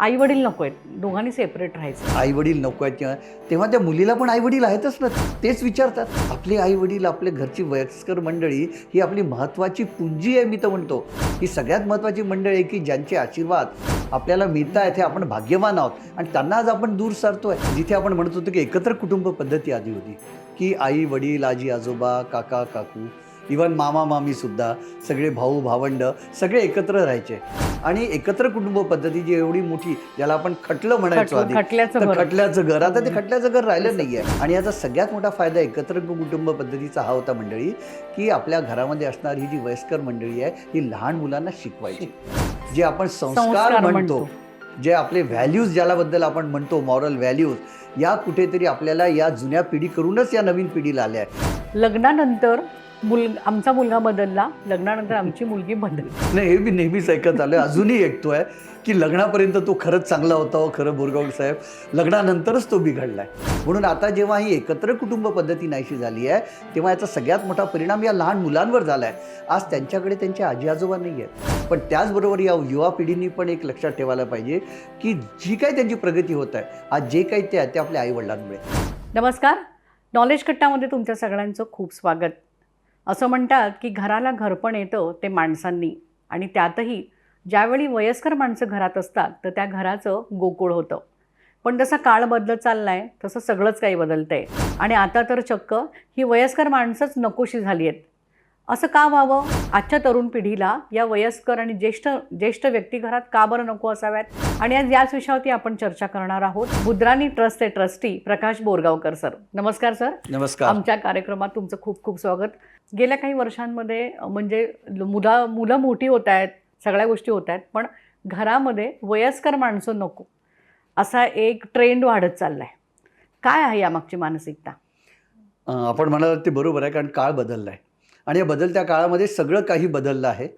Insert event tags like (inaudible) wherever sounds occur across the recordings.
आई वडील नको आहेत. दोघांनी सेपरेट राहायचं. आई वडील नको आहेत किंवा तेव्हा त्या मुलीला पण आई वडील आहेतच ना. तेच विचारतात. आपले आई वडील आपल्या घरची वयस्कर मंडळी ही आपली महत्त्वाची पुंजी आहे मी तर म्हणतो. ही सगळ्यात महत्त्वाची मंडळी आहे की ज्यांचे आशीर्वाद आपल्याला मिळत आहेत हे आपण भाग्यवान आहोत. आणि त्यांना आज आपण दूर सारतोय. जिथे आपण म्हणत होतो की एकत्र कुटुंब पद्धती आधी होती. की आई वडील आजी आजोबा काका काकू इवन मामा मामी सुद्धा सगळे भाऊ भावंड सगळे एकत्र राहायचे. आणि एकत्र कुटुंब पद्धती जी एवढी मोठी ज्याला आपण खटलं म्हणायचो आधी खटल्याचं तर घर. खटल्याचं घर. आता ते खटल्याचं घर राहिलं नाहीये. आणि याचा सगळ्यात मोठा फायदा एकत्र कुटुंब पद्धतीचा हा होता मंडळी की आपल्या घरामध्ये असणारी ही जी वयस्कर मंडळी आहे ही लहान मुलांना शिकवायची. जे आपण संस्कार म्हणतो. जे आपले व्हॅल्यूज ज्यालाबद्दल आपण म्हणतो मॉरल व्हॅल्यूज या कुठेतरी आपल्याला या जुन्या पिढी करूनच या नवीन पिढीला आल्या आहे लग्नानंतर मुल आमचा मुलगा बदलला लग्नानंतर आमची मुलगी बदलली. नाही हे मी नेहमीच ऐकत आलोय. अजूनही ऐकतोय की लग्नापर्यंत तो खरंच चांगला होता हो खरं बोरगाव साहेब. लग्नानंतरच तो बिघडलाय. म्हणून आता जेव्हा ही एकत्र कुटुंब पद्धती नाहीशी झाली आहे तेव्हा याचा सगळ्यात मोठा परिणाम या लहान मुलांवर झाला आहे आज त्यांच्याकडे त्यांचे आजी आजोबा नाही आहेत. पण त्याचबरोबर या युवा पिढींनी पण एक लक्षात ठेवायला पाहिजे की जी काही त्यांची प्रगती होत आहे आज जे काही ते आहे ते आपल्या आईवडिलांमुळे. नमस्कार. नॉलेज कट्टामध्ये तुमच्या सगळ्यांचं खूप स्वागत. असं म्हणतात की घराला घरपण येतं ते माणसांनी. आणि त्यातही ज्यावेळी वयस्कर माणसं घरात असतात तर त्या घराचं गोकुळ होतं. पण जसा काळ बदलत चाललाय तसं सगळंच काही बदलतंय. आणि आता तर चक्क ही वयस्कर माणसंच नकोशी झाली आहेत. असं का व्हावं? आजच्या तरुण पिढीला या वयस्कर आणि ज्येष्ठ ज्येष्ठ व्यक्ती घरात का बरं नको असाव्यात? आणि आज याच विषयावरती आपण चर्चा करणार आहोत. बुद्राणी ट्रस्टचे ट्रस्टी प्रकाश बोरगावकर सर. नमस्कार सर. नमस्कार. आमच्या कार्यक्रमात तुमचं खूप खूप स्वागत. गेल्या काही वर्षांमध्ये म्हणजे मुला मुलं मोठी होत आहेत सगळ्या गोष्टी होत आहेत पण घरामध्ये वयस्कर माणसं नको. असा एक ट्रेंड वाढत चाललाय. काय आहे यामागची मानसिकता? आपण म्हणाल ते बरोबर आहे कारण काळ बदलला आहे आणि या बदलत्या काळामध्ये सगळं काही बदललं आहे.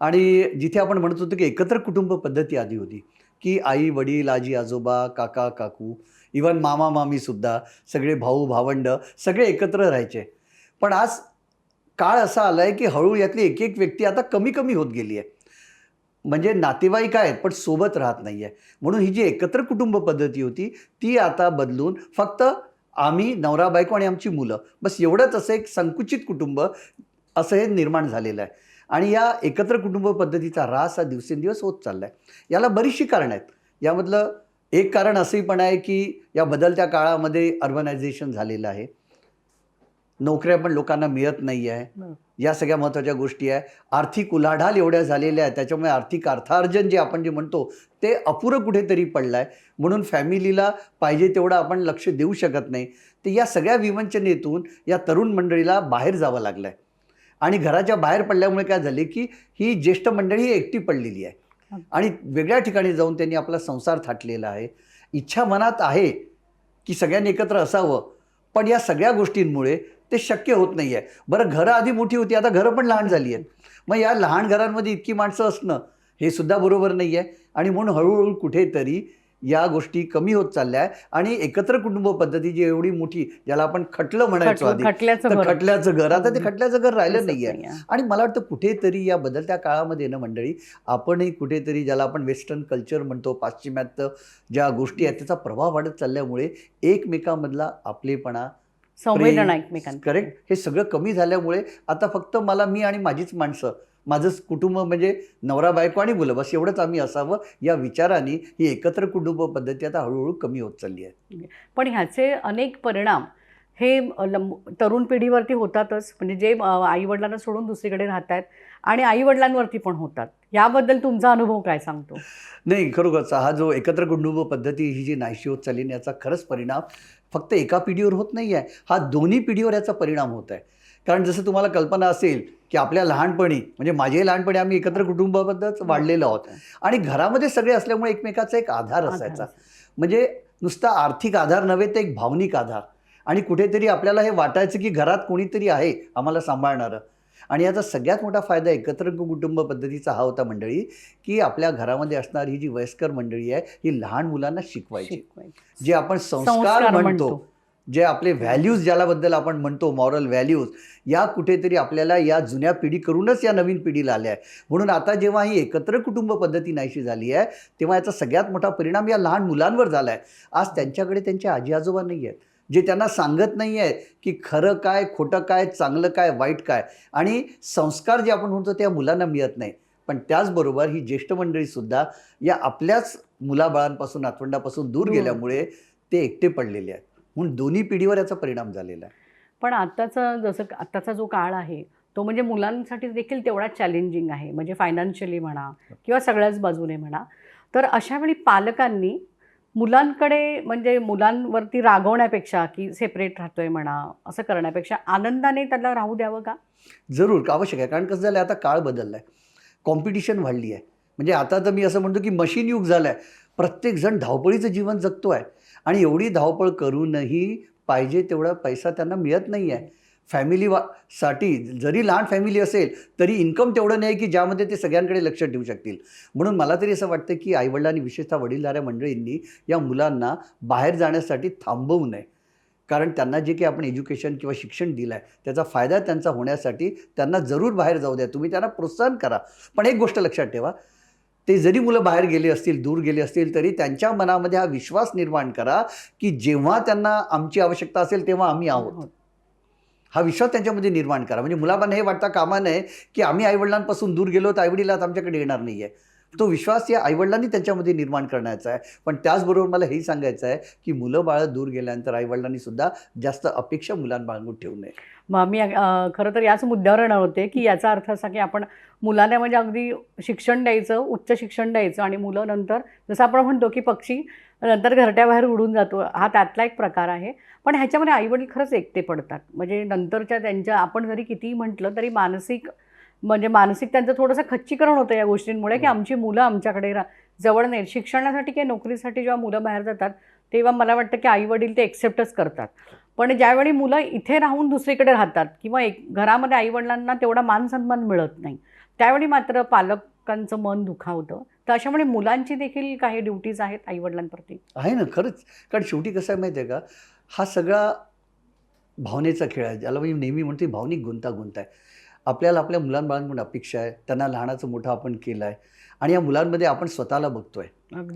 आणि जिथे आपण म्हणत होतो की एकत्र कुटुंब पद्धती आधी होती की आई वडील आजी आजोबा काका काकू इवन मामा मामीसुद्धा सगळे भाऊ भावंड सगळे एकत्र राहायचे. पण आज काळ असा आला आहे की हळू यातली एक एक व्यक्ती आता कमी कमी होत गेली आहे. म्हणजे नातेवाईक आहेत पण सोबत राहत नाही आहे म्हणून ही जी एकत्र कुटुंब पद्धती होती ती आता बदलून फक्त आम्ही नवरा बायको आणि आमची मुलं. बस एवढंच असं एक संकुचित कुटुंब असं हे निर्माण झालेलं आहे. आणि या एकत्र कुटुंब पद्धतीचा रास हा दिवसेंदिवस होत चालला आहे याला बरीचशी कारणं आहेत. यामधलं एक कारण असंही पण आहे की या बदलत्या काळामध्ये अर्बनायझेशन झालेलं आहे. नोकऱ्या पण लोकांना मिळत नाही आहे या सगळ्या महत्त्वाच्या गोष्टी आहे. आर्थिक उलाढाल एवढ्या झालेल्या आहेत. त्याच्यामुळे आर्थिक अर्थार्जन जे आपण जे म्हणतो ते अपुरं कुठेतरी पडलं आहे म्हणून फॅमिलीला पाहिजे तेवढं आपण लक्ष देऊ शकत नाही. तर या सगळ्या विवंचनेतून या तरुण मंडळीला बाहेर जावं लागलं आहे आणि घराच्या बाहेर पडल्यामुळे काय झाले की ही ज्येष्ठ मंडळी ही एकटी पडलेली आहे. आणि वेगळ्या ठिकाणी जाऊन त्यांनी आपला संसार थाटलेला आहे. इच्छा मनात आहे की सगळ्यांनी एकत्र असावं. पण या सगळ्या गोष्टींमुळे ते शक्य होत नाही आहे बरं घरं आधी मोठी होती आता घरं पण लहान झाली आहेत. मग या लहान घरांमध्ये इतकी माणसं असणं हे सुद्धा बरोबर नाही आहे आणि म्हणून हळूहळू कुठेतरी या गोष्टी कमी होत चालल्या आहे आणि एकत्र कुटुंब पद्धती जी एवढी मोठी ज्याला आपण खटलं म्हणायचो आधी खटल्याचं तर घर. खटल्याचं घर. आता ते. खटल्याचं घर राहिलं नाही आहे नाहीये. आणि मला वाटतं कुठेतरी या बदलत्या काळामध्ये ना मंडळी आपणही कुठेतरी ज्याला आपण वेस्टर्न कल्चर म्हणतो पाश्चिमात्य ज्या गोष्टी आहेत त्याचा प्रभाव वाढत चालल्यामुळे एकमेकांमधला आपलेपणा संवेदना एकमेकांना करेक्ट हे सगळं कमी झाल्यामुळे आता फक्त मला मी आणि माझीच माणसं माझंच कुटुंब म्हणजे नवरा बायको आणि मुलं बस एवढंच आम्ही असावं. या विचाराने ही एकत्र कुटुंब पद्धती आता हळूहळू कमी होत चालली आहे. पण ह्याचे अनेक परिणाम हे तरुण पिढीवरती होतातच. म्हणजे जे आई वडिलांना सोडून दुसरीकडे राहत आहेत आणि आई वडिलांवरती पण होतात. याबद्दल तुमचा अनुभव काय सांगतो? नाही खरोखरच हा जो एकत्र कुटुंब पद्धती ही जी नाहीशी होत चालली याचा खरंच परिणाम फक्त एका पिढीवर होत नाही आहे हा दोन्ही पिढीवर याचा परिणाम होत आहे. कारण जसं तुम्हाला कल्पना असेल की आपल्या लहानपणी म्हणजे माझ्याही लहानपणी आम्ही एकत्र कुटुंबाबद्दलच वाढलेलो आहोत. आणि घरामध्ये सगळे असल्यामुळे एकमेकाचा एक आधार असायचा. म्हणजे नुसता आर्थिक आधार नव्हे तर एक भावनिक आधार. आणि कुठेतरी आपल्याला हे वाटायचं की घरात कोणीतरी आहे आम्हाला सांभाळणारं. आणि याचा सगळ्यात मोठा फायदा एकत्र कुटुंब पद्धतीचा हा होता मंडळी की आपल्या घरामध्ये असणारी ही जी वयस्कर मंडळी आहे ही लहान मुलांना शिकवायची. जे आपण संस्कार म्हणतो म्हणतो. जे आपले व्हॅल्यूज ज्यालाबद्दल आपण म्हणतो मॉरल व्हॅल्यूज या कुठेतरी आपल्याला या जुन्या पिढीकडूनच या नवीन पिढीला आल्या आहे. म्हणून आता जेव्हा ही एकत्र कुटुंब पद्धती नाहीशी झाली आहे तेव्हा याचा सगळ्यात मोठा परिणाम या लहान मुलांवर झाला आहे. आज त्यांच्याकडे त्यांचे आजी आजोबा नाही आहेत. जे त्यांना सांगत नाही आहे की खरं काय खोटं काय चांगलं काय वाईट काय. आणि संस्कार जे आपण म्हणतो त्या मुलांना मिळत नाही. पण त्याचबरोबर ही ज्येष्ठ मंडळीसुद्धा या आपल्याच मुलाबाळांपासून नातवंडापासून दूर. गेल्यामुळे ते एकटे पडलेले आहेत. म्हणून दोन्ही पिढीवर याचा परिणाम झालेला आहे. पण आत्ताचा जसं आत्ताचा जो काळ आहे तो म्हणजे मुलांसाठी देखील तेवढाच चॅलेंजिंग आहे. म्हणजे फायनान्शियली म्हणा किंवा सगळ्याच बाजूने म्हणा. तर अशा वेळी पालकांनी मुलांकडे म्हणजे मुलांवरती रागवण्यापेक्षा की सेपरेट राहतोय म्हणा असं करण्यापेक्षा आनंदाने त्याला राहू द्यावं का? जरूर आवश्यक आहे. कारण कसं झालं आहे आता काळ बदलला आहे कॉम्पिटिशन वाढली आहे म्हणजे आता तर मी असं म्हणतो की मशीन युग झालं आहे प्रत्येकजण धावपळीचं जीवन जगतो आहे आणि एवढी धावपळ करूनही पाहिजे तेवढा पैसा त्यांना मिळत नाही आहे फॅमिली वा साठी जरी लहान फॅमिली असेल तरी इन्कम तेवढं नाही की ज्यामध्ये ते सगळ्यांकडे लक्ष ठेवू शकतील. म्हणून मला तरी असं वाटतं की आईवडिलांनी विशेषतः वडीलधाऱ्या मंडळींनी या मुलांना बाहेर जाण्यासाठी थांबवू नये. कारण त्यांना जे काही आपण एज्युकेशन किंवा शिक्षण दिलं आहे त्याचा फायदा त्यांचा होण्यासाठी त्यांना जरूर बाहेर जाऊ द्या. तुम्ही त्यांना प्रोत्साहन करा. पण एक गोष्ट लक्षात ठेवा ते जरी मुलं बाहेर गेले असतील दूर गेले असतील तरी त्यांच्या मनामध्ये हा विश्वास निर्माण करा की जेव्हा त्यांना आमची आवश्यकता असेल तेव्हा आम्ही आहोत. हा विश्वास त्यांच्यामध्ये निर्माण करा. म्हणजे मुलाबांना हे वाटता कामा नये की आम्ही आईवडिलांपासून दूर गेलो तर आईवडील आमच्याकडे येणार नाही आहे तो विश्वास या आईवडिलांनी त्यांच्यामध्ये निर्माण करण्याचा आहे. पण त्याचबरोबर मला हेही सांगायचं आहे की मुलं बाळं दूर गेल्यानंतर आईवडिलांनी सुद्धा जास्त अपेक्षा मुलांबाळगून ठेवू नये. मग मी खरं तर याच मुद्द्यावर येणार होते की याचा अर्थ असा की आपण मुलांना म्हणजे अगदी शिक्षण द्यायचं उच्च शिक्षण द्यायचं आणि मुलं नंतर जसं आपण म्हणतो की पक्षी नंतर घरट्याबाहेर उडून जातो हा त्यातला एक प्रकार आहे. पण ह्याच्यामध्ये आईवडील खरंच एकटे पडतात. म्हणजे नंतरच्या त्यांच्या आपण जरी कितीही म्हटलं तरी मानसिक म्हणजे मानसिक त्यांचं थोडंसं खच्चीकरण होतं या गोष्टींमुळे की हो. आमची मुलं आमच्याकडे रा जवळ नाही शिक्षणासाठी किंवा नोकरीसाठी जेव्हा मुलं बाहेर जातात तेव्हा मला वाटतं की आईवडील ते एक्सेप्टच करतात. पण ज्यावेळी मुलं इथे राहून दुसरीकडे राहतात किंवा एक घरामध्ये आईवडिलांना तेवढा मान सन्मान मिळत नाही त्यावेळी मात्र पालकांचं मन दुखावतं. तर अशामुळे मुलांची देखील काही ड्युटीज आहेत आईवडिलांप्रती? आहे ना खरंच. कारण शेवटी कसं आहे माहिती आहे का? हा सगळा भावनेचा खेळ आहे. ज्याला मी नेहमी म्हणते भावनिक गुंतागुंत आहे. आपल्याला आपल्या मुलांबाळांकडून अपेक्षा आहे. त्यांना लहानाचं मोठं आपण केलं आहे आणि या मुलांमध्ये आपण स्वतःला बघतोय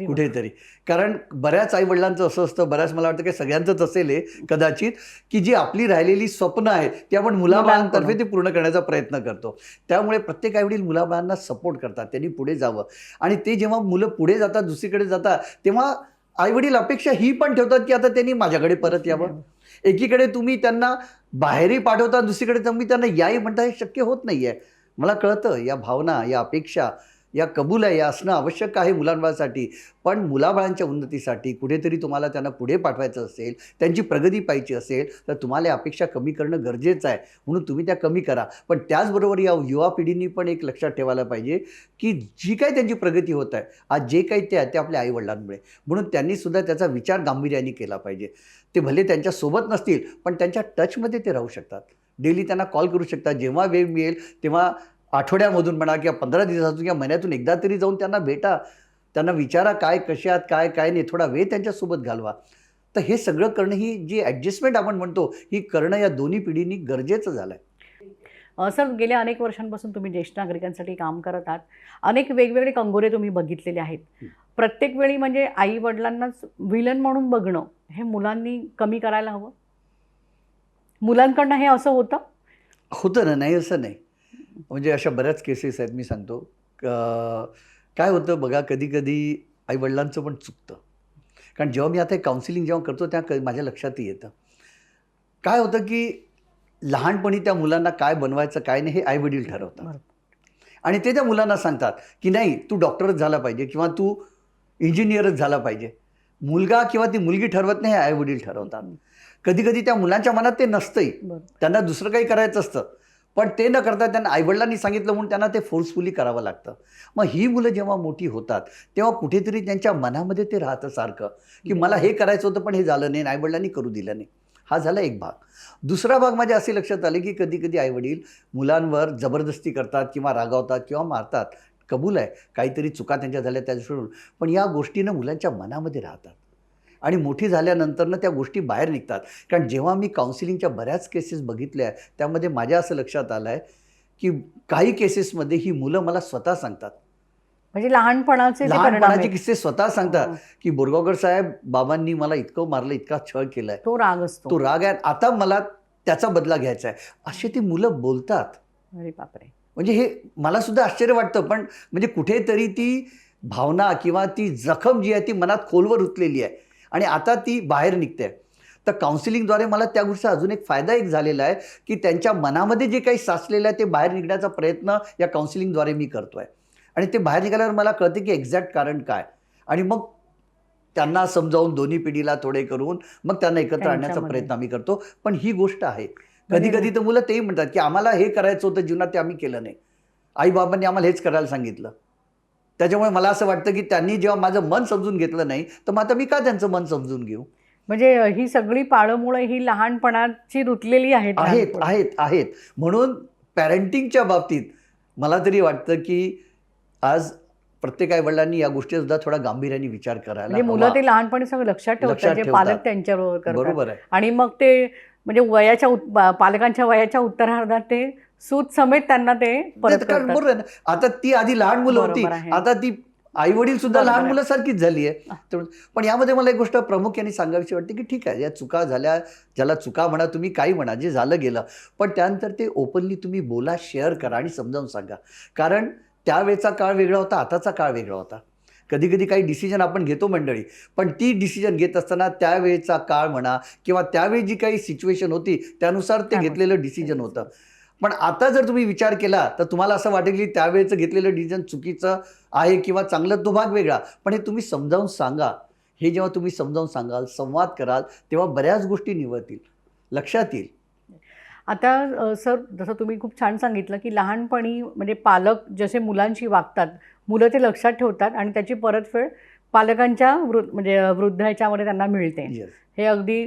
कुठेतरी. कारण बऱ्याच आईवडिलांचं असं असतं बऱ्याच मला वाटतं की सगळ्यांचंच असेल कदाचित की जी आपली राहिलेली स्वप्न आहेत ती आपण मुलाबाळांतर्फे. ती पूर्ण करण्याचा प्रयत्न करतो. त्यामुळे प्रत्येक आईवडील मुलाबाळांना सपोर्ट करतात त्यांनी पुढे जावं. आणि ते जेव्हा मुलं पुढे जातात दुसरीकडे जातात तेव्हा आईवडील अपेक्षा ही पण ठेवतात की आता त्यांनी माझ्याकडे परत यावं. एकीकडे तुम्ही त्यांना बाहेरही पाठवता दुसरीकडे तुम्ही त्यांना याही म्हणता हे शक्य होत नाही आहे मला कळतं या भावना या अपेक्षा या कबूल आहे या असणं आवश्यक आहे मुलांबाळासाठी. पण मुलाबाळांच्या उन्नतीसाठी कुठेतरी तुम्हाला त्यांना पुढे पाठवायचं असेल त्यांची प्रगती पाहिजे असेल तर तुम्हाला अपेक्षा कमी करणं गरजेचं आहे. म्हणून तुम्ही त्या कमी करा. पण त्याचबरोबर या युवा पिढींनी पण एक लक्षात ठेवायला पाहिजे की जी काही त्यांची प्रगती होत आहे आज जे काही ते आहे ते आपल्या आईवडिलांमुळे. म्हणून त्यांनीसुद्धा त्याचा विचार गांभीर्याने केला पाहिजे. ते भले त्यांच्यासोबत नसतील पण त्यांच्या टचमध्ये ते राहू शकतात. डेली त्यांना कॉल करू शकतात. जेव्हा वेळ मिळेल तेव्हा आठवड्यामधून म्हणा किंवा पंधरा दिवसातून किंवा महिन्यातून एकदा तरी जाऊन त्यांना भेटा. त्यांना विचारा काय कशात काय काय नाही थोडा वेळ त्यांच्यासोबत घालवा. तर हे सगळं करणं ही जी ॲडजस्टमेंट आपण म्हणतो ही करणं या दोन्ही पिढींनी गरजेचं झालं आहे सर गेल्या अनेक वर्षांपासून तुम्ही ज्येष्ठ नागरिकांसाठी काम करत आहात. अनेक वेगवेगळे कंगोरे तुम्ही बघितलेले आहेत. प्रत्येक वेळी म्हणजे आई वडिलांनाच विलन म्हणून बघणं हे मुलांनी कमी करायला हवं? मुलांकडनं हे असं होतं? होतं ना नाही असं नाही. म्हणजे अशा बऱ्याच केसेस आहेत मी सांगतो. काय होतं बघा कधी कधी आईवडिलांचं पण चुकतं. कारण जेव्हा मी आता काउन्सिलिंग जेव्हा करतो क माझ्या लक्षातही येतं. काय होतं की लहानपणी त्या मुलांना काय बनवायचं काय नाही हे आईवडील ठरवतात. बरोबर. आणि ते त्या मुलांना सांगतात की नाही तू डॉक्टरच झाला पाहिजे किंवा तू इंजिनियरच झाला पाहिजे. मुलगा किंवा ती मुलगी ठरवत नाही हे आईवडील ठरवतात. कधी कधी त्या मुलांच्या मनात ते नसतंही. त्यांना दुसरं काही करायचं असतं. पण ते न करता त्यांना आईवडिलांनी सांगितलं म्हणून त्यांना ते फोर्सफुली करावं लागतं. मग ही मुलं जेव्हा मोठी होतात तेव्हा कुठेतरी त्यांच्या मनामध्ये ते राहतं सारखं की मला हे करायचं होतं पण हे झालं नाही आईवडिलांनी करू दिलं नाही. हा झाला एक भाग. दुसरा भाग माझ्या असे लक्षात आले की कधी कधी आईवडील मुलांवर जबरदस्ती करतात किंवा रागावतात किंवा मारतात. कबूल आहे. काहीतरी चुका त्यांच्या झाल्या त्या सोडून पण या गोष्टीनं मुलांच्या मनामध्ये राहतात. आणि मोठी झाल्यानंतरनं त्या गोष्टी बाहेर निघतात. कारण जेव्हा मी काउन्सिलिंगच्या बऱ्याच केसेस बघितल्या त्यामध्ये माझ्या असं लक्षात आलं आहे की काही केसेसमध्ये ही मुलं मला स्वतः सांगतात. म्हणजे लहानपणाचे लहानपणाचे. किस्से स्वतः सांगतात हो. की बोरगावकर साहेब बाबांनी मला इतकं मारलं इतका छळ केलाय. तो राग असतो. तो राग आहे. आता मला त्याचा बदला घ्यायचा आहे. असे ती मुलं बोलतात. अरे बापरे. म्हणजे हे मला सुद्धा आश्चर्य वाटतं पण म्हणजे कुठेतरी ती भावना किंवा ती जखम जी आहे ती मनात खोलवर रुतलेली आहे. आणि आता ती बाहेर निघते. तर काउन्सिलिंगद्वारे मला त्या गोष्टीचा अजून एक फायदा एक झालेला आहे की त्यांच्या मनामध्ये जे काही साचलेलं आहे ते बाहेर निघण्याचा प्रयत्न या काउन्सिलिंगद्वारे मी करतो आहे आणि ते बाहेर निघाल्यावर मला कळते की एक्झॅक्ट कारण काय. आणि मग त्यांना समजावून दोन्ही पिढीला थोडे करून मग त्यांना एकत्र आणण्याचा. प्रयत्न आम्ही करतो. पण ही गोष्ट आहे. कधी कधी तर मुलं तेही म्हणतात की आम्हाला हे करायचं होतं जीवनात ते आम्ही केलं नाही. आई बाबांनी आम्हाला हेच करायला सांगितलं. त्याच्यामुळे मला असं वाटतं की त्यांनी जेव्हा माझं मन समजून घेतलं नाही तर मग आता मी का त्यांचं मन समजून घेऊ म्हणजे ही सगळी पाळमुळं ही लहानपणाची रुतलेली आहेत आहेत. आहेत आहेत म्हणून पॅरेंटिंगच्या बाबतीत मला तरी वाटतं की आज प्रत्येक आई वडिलांनी या गोष्टी सुद्धा थोडा गांभीर्याने विचार करायला म्हणजे मुलं. ते लहानपणी सगळं लक्षात ठेवतात. पालक त्यांच्याबरोबर बरोबर आहे आणि मग ते म्हणजे वयाच्या पालकांच्या वयाच्या उत्तरार्धात ते सूत समेत त्यांना ते परत ते कारण करतात. बरोबर आहे ना. आता ती आधी लहान मुलं होती. आता ती आई वडील सुद्धा लहान आहे. मुलासारखीच झाली आहे. पण यामध्ये मला एक गोष्ट प्रामुख्याने सांगावीशी वाटते की ठीक आहे या चुका झाल्या ज्याला चुका म्हणा तुम्ही काही म्हणा जे झालं गेलं. पण त्यानंतर ते ओपनली तुम्ही बोला शेअर करा आणि समजावून सांगा. कारण त्यावेळचा काळ वेगळा होता आताचा काळ वेगळा होता. कधी कधी काही डिसिजन आपण घेतो मंडळी पण ती डिसिजन घेत असताना त्यावेळेचा काळ म्हणा किंवा त्यावेळी जी काही सिच्युएशन होती त्यानुसार ते. घेतलेलं डिसिजन होतं. पण आता जर तुम्ही विचार केला तर तुम्हाला असं वाटेल की त्यावेळेचं घेतलेलं डिसिजन चुकीचं आहे किंवा चांगलं तो भाग वेगळा. पण हे तुम्ही समजावून सांगा. हे जेव्हा तुम्ही समजावून सांगाल संवाद कराल तेव्हा बऱ्याच गोष्टी निवडतील. लक्षात येईल. आता सर जसं तुम्ही खूप छान सांगितलं की लहानपणी म्हणजे पालक जसे मुलांशी वागतात मुलं ते लक्षात ठेवतात आणि त्याची परतफेड पालकांच्या वृ म्हणजे अ, वृद्ध ह्याच्यामध्ये त्यांना मिळते. Yes. हे अगदी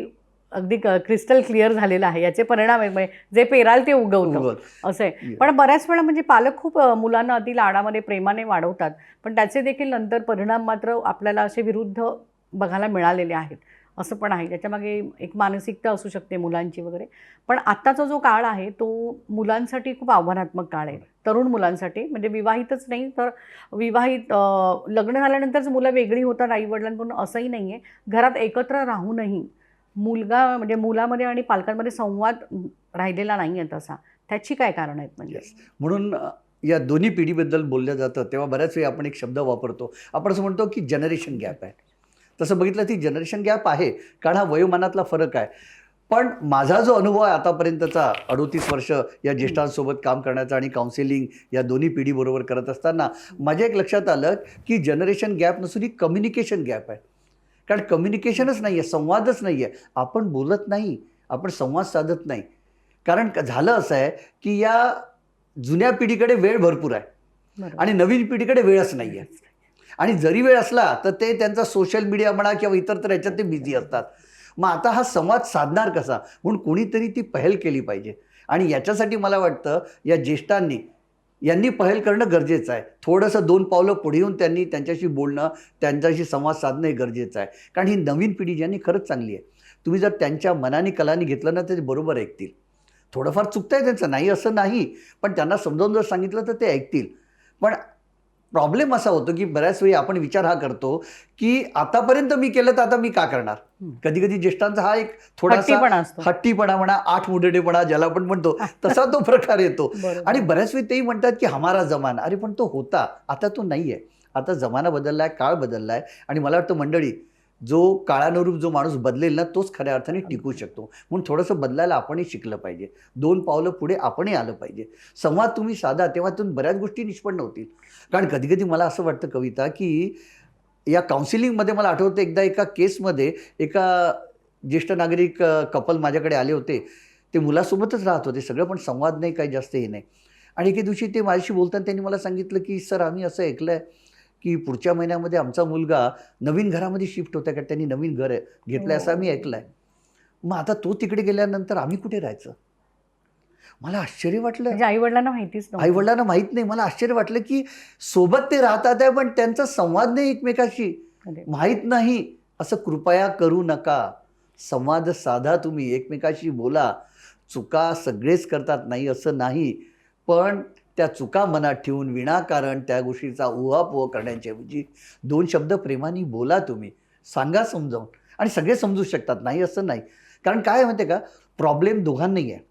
अगदी क्रिस्टल क्लिअर झालेलं आहे. याचे परिणाम आहेत म्हणजे जे पेराल ते उगवतं. असं आहे. पण बऱ्याच वेळा म्हणजे पालक खूप मुलांना अति लाडामध्ये प्रेमाने वाढवतात. पण त्याचे देखील नंतर परिणाम मात्र आपल्याला असे विरुद्ध बघायला मिळालेले आहेत. असं पण आहे. त्याच्यामागे एक मानसिकता असू शकते मुलांची वगैरे. पण आत्ताचा जो काळ आहे तो मुलांसाठी खूप आव्हानात्मक काळ आहे. तरुण मुलांसाठी. म्हणजे विवाहितच नाही तर विवाहित लग्न झाल्यानंतरच मुलं वेगळी होतात आईवडिलांकडून असंही नाही आहे घरात एकत्र राहूनही मुलगा म्हणजे मुलामध्ये आणि पालकांमध्ये संवाद राहिलेला नाही आहे तसा. त्याची काय कारण आहेत म्हणजे. म्हणून या दोन्ही पिढीबद्दल बोललं जातं तेव्हा बऱ्याच वेळी आपण एक शब्द वापरतो. आपण असं म्हणतो की जनरेशन गॅप आहे. तसं बघितलं ती जनरेशन गॅप आहे कारण हा वयोमानातला फरक आहे. पण माझा जो अनुभव आहे आतापर्यंतचा अडोतीस वर्ष या ज्येष्ठांसोबत काम करण्याचा आणि काउन्सिलिंग या दोन्ही पिढीबरोबर करत असताना माझ्या एक लक्षात आलं की जनरेशन गॅप नसून ही कम्युनिकेशन गॅप आहे. कारण कम्युनिकेशनच नाही आहे संवादच नाही आहे आपण बोलत नाही आपण संवाद साधत नाही. कारण झालं असं आहे की या जुन्या पिढीकडे वेळ भरपूर आहे. आणि नवीन पिढीकडे वेळच नाही आहे आणि जरी वेळ असला तर ते त्यांचा सोशल मीडिया म्हणा किंवा इतर तर याच्यात ते बिझी असतात. मग आता हा संवाद साधणार कसा? म्हणून कोणीतरी ती पहल केली पाहिजे. आणि याच्यासाठी मला वाटतं या ज्येष्ठांनी यांनी पहल करणं गरजेचं आहे. थोडंसं दोन पावलं पुढे येऊन त्यांनी त्यांच्याशी बोलणं त्यांच्याशी संवाद साधणं हे गरजेचं आहे. कारण ही नवीन पिढी ज्यांनी खरंच चांगली आहे. तुम्ही जर त्यांच्या मनाने कलाने घेतलं ना तर ते बरोबर ऐकतील. थोडंफार चुकतं आहे त्यांचं नाही असं नाही. पण त्यांना समजावून जर सांगितलं तर ते ऐकतील. पण प्रॉब्लेम असा होतो की बऱ्याच वेळी आपण विचार हा करतो की आतापर्यंत मी केलं तर आता मी का करणार. कधी कधी ज्येष्ठांचा हा एक थोडासा हट्टीपणा म्हणा आठ मुडडेपणा ज्याला आपण म्हणतो (laughs) तसा तो प्रकार येतो. आणि बऱ्याच वेळी तेही म्हणतात की हमारा जमाना अरे पण तो होता आता तो नाही आहे आता जमाना बदललाय काळ बदललाय. आणि मला वाटतं मंडळी जो काळानुरूप जो माणूस बदलेल ना तोच खऱ्या अर्थाने टिकू शकतो. म्हणून थोडंसं बदलायला आपणही शिकलं पाहिजे. दोन पावलं पुढे आपणही आलं पाहिजे. संवाद तुम्ही साधा तेव्हा तुम्ही बऱ्याच गोष्टी निष्पन्न होतील. कारण कधी कधी मला असं वाटतं कविता की या काउन्सिलिंगमध्ये मला आठवतं एकदा एका केसमध्ये एका ज्येष्ठ नागरिक कपल माझ्याकडे आले होते. ते मुलासोबतच राहत होते सगळं पण संवाद नाही काही जास्त हे नाही. आणि एके दिवशी ते माझ्याशी बोलताना त्यांनी मला सांगितलं की सर आम्ही असं ऐकलं आहे की पुढच्या महिन्यामध्ये आमचा मुलगा नवीन घरामध्ये शिफ्ट होता का त्यांनी नवीन घर घेतलं असं आम्ही ऐकलं आहे मग आता तो तिकडे गेल्यानंतर आम्ही कुठे राहायचं? मला आश्चर्य वाटलं. म्हणजे आई वडिलांना माहितीच नव्हतं. आईवडिलांना माहीत नाही. मला आश्चर्य वाटलं की सोबत ते राहतात आहे पण त्यांचा संवाद नाही एकमेकाशी. माहीत नाही. असं कृपया करू नका. संवाद साधा तुम्ही. एकमेकाशी बोला. चुका सगळेच करतात. नाही असं नाही. पण त्या चुका मनात ठेवून विनाकारण त्या गोष्टीचा उहापोह करण्याच्याऐवजी दोन शब्द प्रेमाने बोला तुम्ही. सांगा समजावून. आणि सगळे समजू शकतात. नाही असं नाही. कारण काय माहिती आहे का? प्रॉब्लेम दोघांनाही आहे.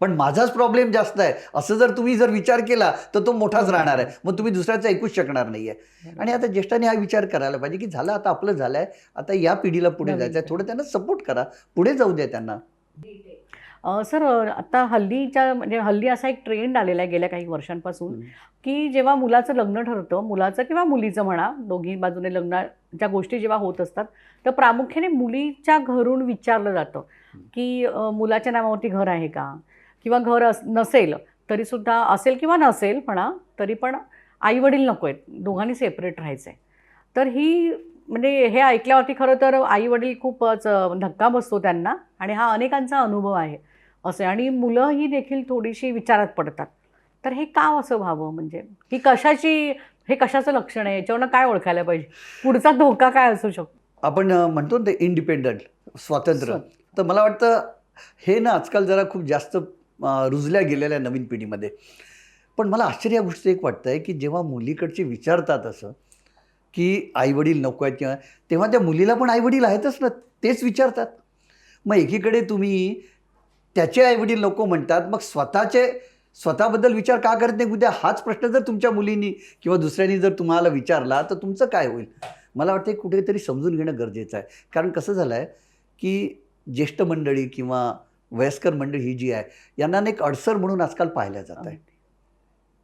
पण माझाच प्रॉब्लेम जास्त आहे. असं जर तुम्ही जर विचार केला तर तो मोठाच राहणार आहे. मग तुम्ही दुसऱ्याचं ऐकूच शकणार नाही आहे आणि आता ज्येष्ठांनी हा विचार करायला पाहिजे की झालं आता आपलं झालंय. आता या पिढीला पुढे जायचं आहे. थोडं त्यांना सपोर्ट करा. पुढे जाऊ द्या त्यांना. सर आता हल्लीच्या म्हणजे हल्ली असा एक ट्रेंड आलेला आहे गेल्या काही वर्षांपासून. की जेव्हा मुलाचं लग्न ठरतं मुलाचं किंवा मुलीचं म्हणा दोघी बाजूने लग्नाच्या गोष्टी जेव्हा होत असतात तर प्रामुख्याने मुलीच्या घरून विचारलं जातं की मुलाच्या नावावरती घर आहे का? किंवा घर अस नसेल तरीसुद्धा असेल किंवा नसेल म्हणा तरी पण आई वडील नको आहेत दोघांनी सेपरेट राहायचं आहे तर ही म्हणजे हे ऐकल्यावरती खरं तर आई वडील खूपच धक्का बसतो त्यांना आणि हा अनेकांचा अनुभव आहे. असे. आणि मुलं ही देखील थोडीशी विचारात पडतात. तर हे का असं व्हावं म्हणजे? ही कशाची हे कशाचं लक्षण आहे? याच्यावरनं काय ओळखायला पाहिजे? पुढचा धोका काय असू शकतो? आपण म्हणतो ते इंडिपेंडंट स्वातंत्र्य. स्वतंत्र. तर मला वाटतं हे ना आजकाल जरा खूप जास्त रुजल्या गेलेल्या नवीन पिढीमध्ये. पण मला आश्चर्य या गोष्टी एक वाटतं आहे की जेव्हा मुलीकडचे विचारतात असं की आईवडील नको आहेत किंवा तेव्हा त्या मुलीला पण आईवडील आहेतच ना तेच विचारतात. मग एकीकडे तुम्ही त्याचे आईवडील नको म्हणतात मग स्वतःचे स्वतःबद्दल विचार का करत नाही उद्या हाच प्रश्न जर तुमच्या मुलींनी किंवा दुसऱ्यांनी जर तुम्हाला विचारला तर तुमचं काय होईल? मला वाटतं कुठेतरी समजून घेणं गरजेचं आहे. कारण कसं झालं आहे की ज्येष्ठ मंडळी किंवा वयस्कर मंडळी ही जी आहे यांना एक अडसर म्हणून आजकाल पाहिल्या जात आहे.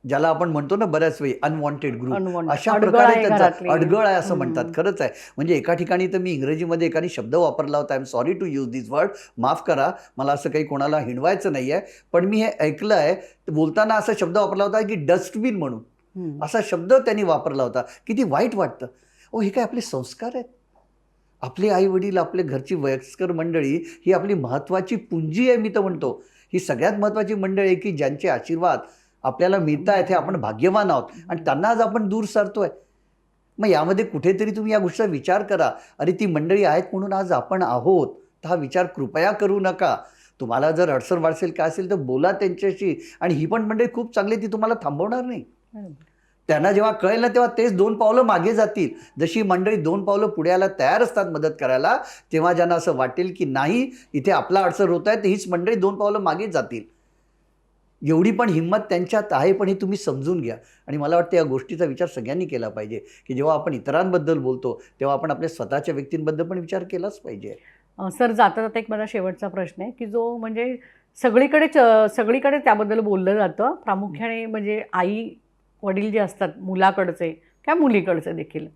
ज्याला आपण म्हणतो ना बऱ्याच वेळी अनवॉन्टेड ग्रुप. अशा प्रकारे त्यांचा. अडगळ आहे असं. म्हणतात. खरंच आहे. म्हणजे एका ठिकाणी तर मी इंग्रजीमध्ये एकाने शब्द वापरला होता. I am sorry to use this word माफ करा. मला असं काही कोणाला हिणवायचं नाही आहे पण मी हे ऐकलं आहे. बोलताना असा शब्द वापरला होता की डस्टबिन म्हणून. असा शब्द त्यांनी वापरला होता. किती वाईट वाटतं. ओ हे काय आपले संस्कार आहेत? आपले आई वडील आपले घरची वयस्कर मंडळी ही आपली महत्त्वाची पुंजी आहे मी तर म्हणतो. ही सगळ्यात महत्त्वाची मंडळी आहे की ज्यांचे आशीर्वाद आपल्याला मिळत आहेत हे आपण भाग्यवान आहोत. आणि त्यांना आज आपण दूर सरतोय. मग यामध्ये कुठेतरी तुम्ही या गोष्टीचा विचार करा. अरे ती मंडळी आहेत म्हणून आज आपण आहोत. तर हा विचार कृपया करू नका. तुम्हाला जर अडसर वाढसेल काय असेल तर बोला त्यांच्याशी. आणि ही पण मंडळी खूप चांगली ती तुम्हाला थांबवणार नाही. त्यांना जेव्हा कळेल ना तेव्हा तेच दोन पावलं मागे जातील. जशी मंडळी दोन पावलं पुढे यायला तयार असतात मदत करायला तेव्हा ज्यांना असं वाटेल की नाही इथे आपला अडचण होत आहे तर हीच मंडळी दोन पावलं मागे जातील. एवढी पण हिंमत त्यांच्यात आहे पण हे तुम्ही समजून घ्या. आणि मला वाटतं या गोष्टीचा विचार सगळ्यांनी केला पाहिजे की जेव्हा आपण इतरांबद्दल बोलतो तेव्हा आपण आपल्या स्वतःच्या व्यक्तींबद्दल पण विचार केलाच पाहिजे. सर जाता जाता एक माझा शेवटचा प्रश्न आहे की जो म्हणजे सगळीकडे च- सगळीकडे त्याबद्दल बोललं जातं. प्रामुख्याने म्हणजे आई वडील जे असतात मुलाकडचे किंवा मुलीकडचे देखील.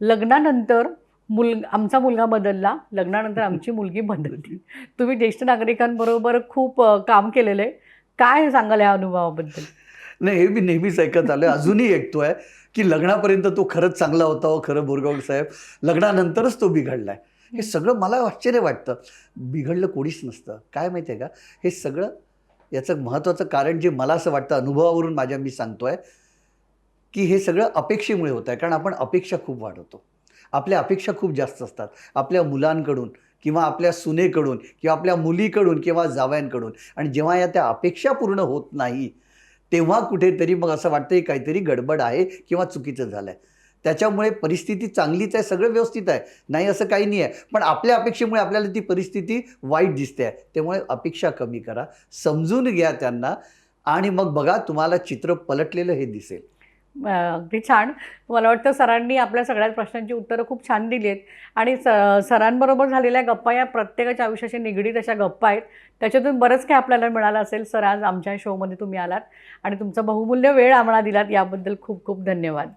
लग्नानंतर मुल आमचा मुलगा बदलला लग्नानंतर आमची मुलगी बदलली. तुम्ही ज्येष्ठ नागरिकांबरोबर खूप काम केलेलं आहे. काय सांगाल या अनुभवाबद्दल? नाही हे मी नेहमीच ऐकत आलो अजूनही ऐकतोय की लग्नापर्यंत तो खरंच चांगला होता हो खरं बोरगाव साहेब. लग्नानंतरच तो बिघडलाय. हे सगळं मला आश्चर्य वाटतं. बिघडलं कोणीच नसतं. काय माहिती आहे का? हे सगळं याचं महत्त्वाचं कारण जे मला असं वाटतं अनुभवावरून माझ्या मी सांगतोय की हे सगळं अपेक्षेमुळे होत आहे कारण आपण अपेक्षा खूप वाढवतो. आपल्या अपेक्षा खूप जास्त असतात. आपल्या मुलांकडून किंवा आपल्या सुनेकडून किंवा आपल्या मुलीकडून किंवा जावयांकडून. आणि जेव्हा या त्या अपेक्षा पूर्ण होत नाही तेव्हा कुठेतरी मग असं वाटतं की काहीतरी गडबड आहे किंवा चुकीचं झालं आहे त्याच्यामुळे परिस्थिती चांगलीच आहे सगळं व्यवस्थित आहे. नाही असं काही नाही आहे पण आपल्या अपेक्षेमुळे आपल्याला ती परिस्थिती वाईट दिसते आहे. त्यामुळे अपेक्षा कमी करा. समजून घ्या त्यांना आणि मग बघा तुम्हाला चित्र पलटलेलं हे दिसेल. अगदी छान. मला वाटतं सरांनी आपल्या सगळ्या प्रश्नांची उत्तरं खूप छान दिली आहेत आणि स सरांबरोबर झालेल्या गप्पा या प्रत्येकाच्या आयुष्याशी निगडीत अशा गप्पा आहेत. त्याच्यातून बरंच काही आपल्याला मिळालं असेल. सर आज आमच्या शोमध्ये तुम्ही आलात. आणि तुमचा बहुमूल्य वेळ आम्हाला दिलात. याबद्दल खूप खूप धन्यवाद.